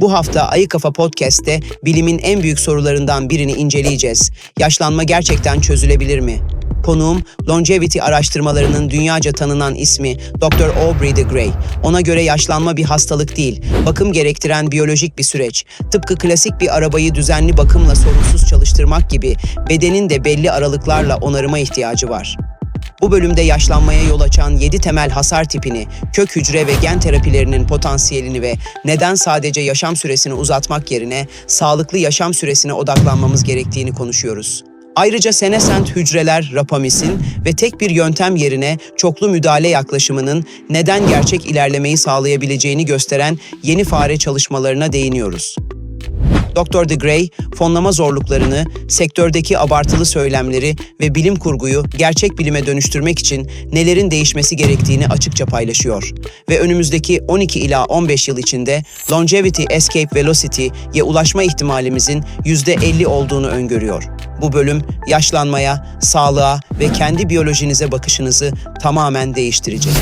Bu hafta Ayı Kafa Podcast'te bilimin en büyük sorularından birini inceleyeceğiz. Yaşlanma gerçekten çözülebilir mi? Konuğum, longevity araştırmalarının dünyaca tanınan ismi Dr. Aubrey de Grey. Ona göre yaşlanma bir hastalık değil, bakım gerektiren biyolojik bir süreç. Tıpkı klasik bir arabayı düzenli bakımla sorunsuz çalıştırmak gibi bedenin de belli aralıklarla onarıma ihtiyacı var. Bu bölümde yaşlanmaya yol açan 7 temel hasar tipini, kök hücre ve gen terapilerinin potansiyelini ve neden sadece yaşam süresini uzatmak yerine sağlıklı yaşam süresine odaklanmamız gerektiğini konuşuyoruz. Ayrıca senesent hücreler, rapamisin ve tek bir yöntem yerine çoklu müdahale yaklaşımının neden gerçek ilerlemeyi sağlayabileceğini gösteren yeni fare çalışmalarına değiniyoruz. Dr. De Grey, fonlama zorluklarını, sektördeki abartılı söylemleri ve bilim kurguyu gerçek bilime dönüştürmek için nelerin değişmesi gerektiğini açıkça paylaşıyor. Ve önümüzdeki 12 ila 15 yıl içinde Longevity Escape Velocity'ye ulaşma ihtimalimizin %50 olduğunu öngörüyor. Bu bölüm yaşlanmaya, sağlığa ve kendi biyolojinize bakışınızı tamamen değiştirecek.